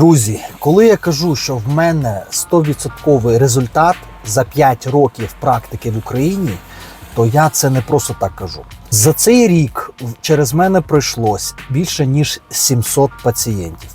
Друзі, коли я кажу, що в мене 100% результат за 5 років практики в Україні, то я це не просто так кажу. За цей рік через мене пройшлось більше ніж 700 пацієнтів.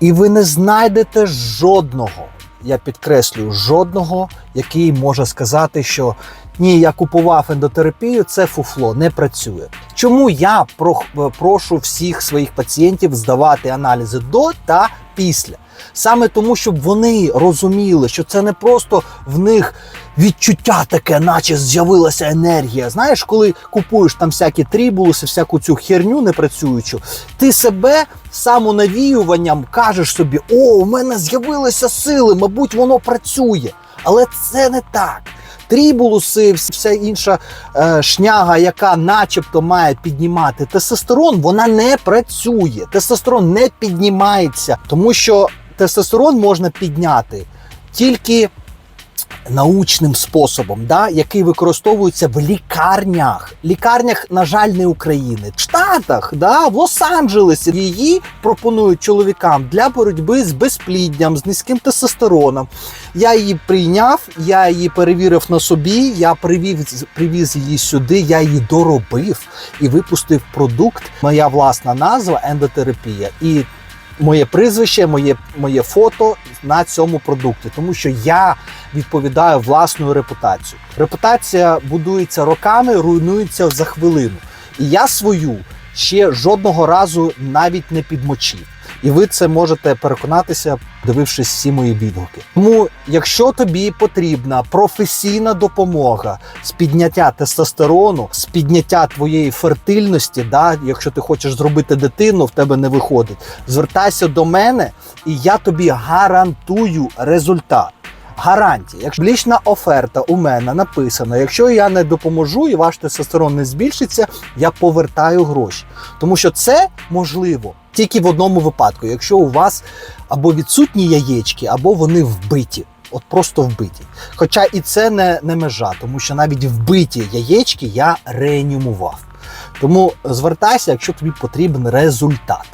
І ви не знайдете жодного, я підкреслюю, жодного, який може сказати, що ні, я купував ендотерапію, це фуфло, не працює. Чому я прох- прошу всіх своїх пацієнтів здавати аналізи до та після? Саме тому, щоб вони розуміли, що це не просто в них відчуття таке, наче з'явилася енергія. Знаєш, коли купуєш там всякі трібулуси, всяку цю херню непрацюючу, ти себе самонавіюванням кажеш собі: о, у мене з'явилися сили, мабуть, воно працює. Але це не так. Трібулуси, вс- вся інша е, шняга, яка начебто має піднімати тестостерон, вона не працює. Тестостерон не піднімається, тому що тестостерон можна підняти тільки научним способом, да, який використовується в лікарнях. Лікарнях, на жаль, не України. В Штатах, да, в Лос-Анджелесі її пропонують чоловікам для боротьби з безпліддям, з низьким тестостероном. Я її прийняв, я її перевірив на собі, я привів, привіз її сюди, я її доробив і випустив продукт. Моя власна назва ендотерапія. І моє прізвище, моє, моє фото на цьому продукті, тому що я відповідаю власною репутацією. Репутація будується роками, руйнується за хвилину. І я свою ще жодного разу навіть не підмочив. І ви це можете переконатися, дивившись всі мої відгуки. Тому, якщо тобі потрібна професійна допомога з підняття тестостерону, з підняття твоєї фертильності, да, якщо ти хочеш зробити дитину, в тебе не виходить, звертайся до мене, і я тобі гарантую результат. Гарантія, якщо публічна оферта у мене написана, якщо я не допоможу і ваш тестостерон не збільшиться, я повертаю гроші. Тому що це можливо тільки в одному випадку, якщо у вас або відсутні яєчки, або вони вбиті. От просто вбиті. Хоча і це не, не межа, тому що навіть вбиті яєчки я реанімував. Тому звертайся, якщо тобі потрібен результат.